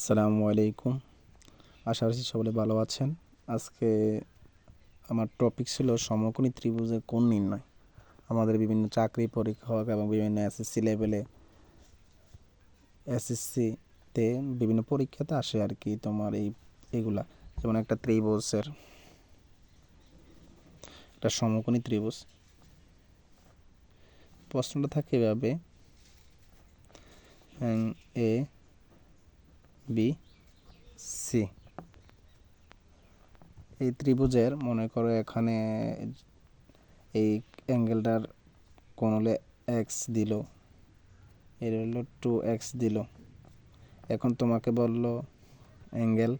আসসালামু আলাইকুম। আশা করছি সকলে ভালো আছেন। আজকে আমার টপিক ছিল সমকোণী ত্রিভুজের কোণ নির্ণয়। আমাদের বিভিন্ন চাকরি পরীক্ষা হোক এবং বিভিন্ন এসএসসি লেভেলে এসএসসিতে বিভিন্ন পরীক্ষাতে আসে আর কি তোমার এই এগুলা। যেমন একটা ত্রিভুজের একটা সমকোণী ত্রিভুজ। প্রশ্নটা থাকে এভাবে এ বি সি এই ত্রিভুজের, মনে করো এখানে এই অ্যাঙ্গেলটার হলে এক্স দিল, এর হলো টু এক্স দিল। এখন তোমাকে বলল অ্যাঙ্গেল,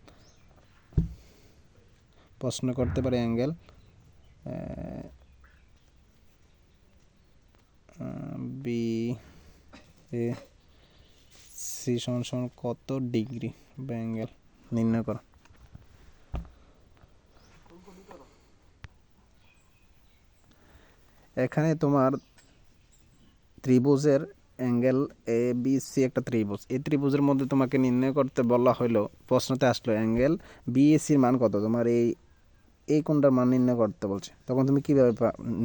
প্রশ্ন করতে পারে অ্যাঙ্গেল বি এ সি সমান সমান কত ডিগ্রি? বা অ্যাঙ্গেল নির্ণয় করো। এখানে তোমার ত্রিভুজের অ্যাঙ্গেল এ বি সি একটা ত্রিভুজ। এই ত্রিভুজের মধ্যে তোমাকে নির্ণয় করতে বলা হলো প্রশ্নতে আসলো অ্যাঙ্গেল বি এ সির মান কত? তোমার এই এই কোনটার মান নির্ণয় করতে বলছে। তখন তুমি কীভাবে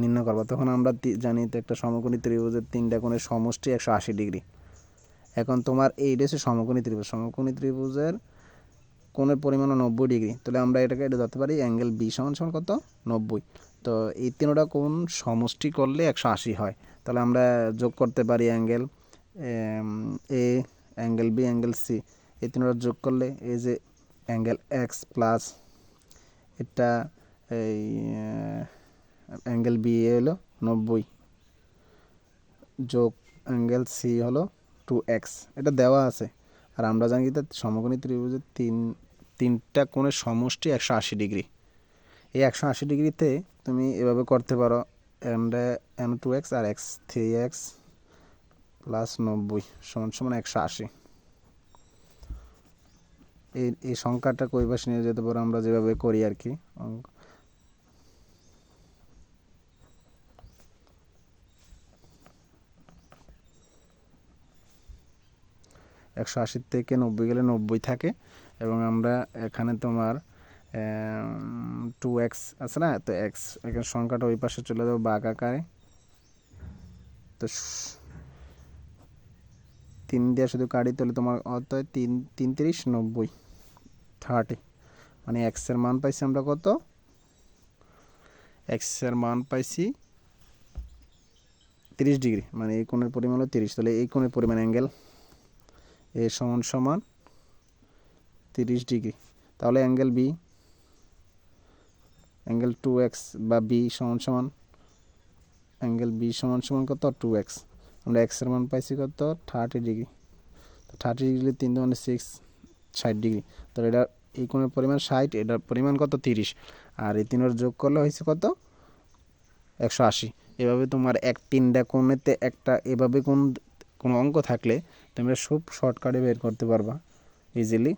নির্ণয় করবে? তখন আমরা জানি তো একটা সমকোণী ত্রিভুজের তিনটা কোণের সমষ্টি একশো আশি ডিগ্রি। এখন তোমার এইটা হচ্ছে সমকোণী ত্রিভুজ। সমকোণী ত্রিভুজের কোণের পরিমাণ নব্বই ডিগ্রি। তাহলে আমরা এটাকে এটা ধরতে পারি অ্যাঙ্গেল বি সমান সমান কত? নব্বই। তো এই তিনটা কোণ সমষ্টি করলে একশো আশি হয়। তাহলে আমরা যোগ করতে পারি angle A, angle B, angle C. এই তিনটা যোগ করলে এই যে অ্যাঙ্গেল এক্স প্লাস এটা এই অ্যাঙ্গেল বি এ হলো নব্বই। যোগ অ্যাঙ্গেল সি হলো টু এক্স এটা দেওয়া আছে। আর আমরা জানি যে সমকোণী ত্রিভুজের তিন, তিনটা কোণের সমষ্টি একশো আশি ডিগ্রি। এই একশো আশি ডিগ্রিতে তুমি এভাবে করতে পারো এন এন টু এক্স আর এক্স থ্রি এক্স প্লাস নব্বই সমান সমান একশো আশি। এই এই সংখ্যাটা পাশে নিয়ে যেতে পারো আমরা যেভাবে করি আর কি। একশো আশির থেকে নব্বই গেলে নব্বই থাকে এবং আমরা এখানে তোমার টু এক্স আছে না? তো এক্স এখানে সংখ্যাটা ওই পাশে চলে যাবে বাঘ আকারে। তো তিন দিয়ে শুধু কাটি তাহলে তোমার অত তিন তিন তিরিশ, নব্বই থার্টি মানে এক্সের মান পাইছি আমরা কত? এক্সের মান পাইছি তিরিশ ডিগ্রি। মানে এই কোণের পরিমাণ হলো তিরিশ। তাহলে এই কোণের পরিমাণ অ্যাঙ্গেল এ সমান সমান তিরিশ ডিগ্রি। তাহলে angle B angle two x বা বি সমান সমান অ্যাঙ্গেল বি সমান সমান কত? টু এক্স আমরা এক্সের মান পাইছি কত? Thirty degree. থার্টি ডিগ্রি তিন মানে সিক্স ষাট ডিগ্রি। তো এটা এই কোণের পরিমাণ ষাট, এটার পরিমাণ কত? তিরিশ। আর এই তিনের যোগ করলে হয়েছে কত? একশো আশি। এভাবে তোমার এক তিনটা কোণেতে একটা, এভাবে কোন কোনো অঙ্ক থাকলে তোমরা সব শর্টকাটে বের করতে পারবা ইজিলি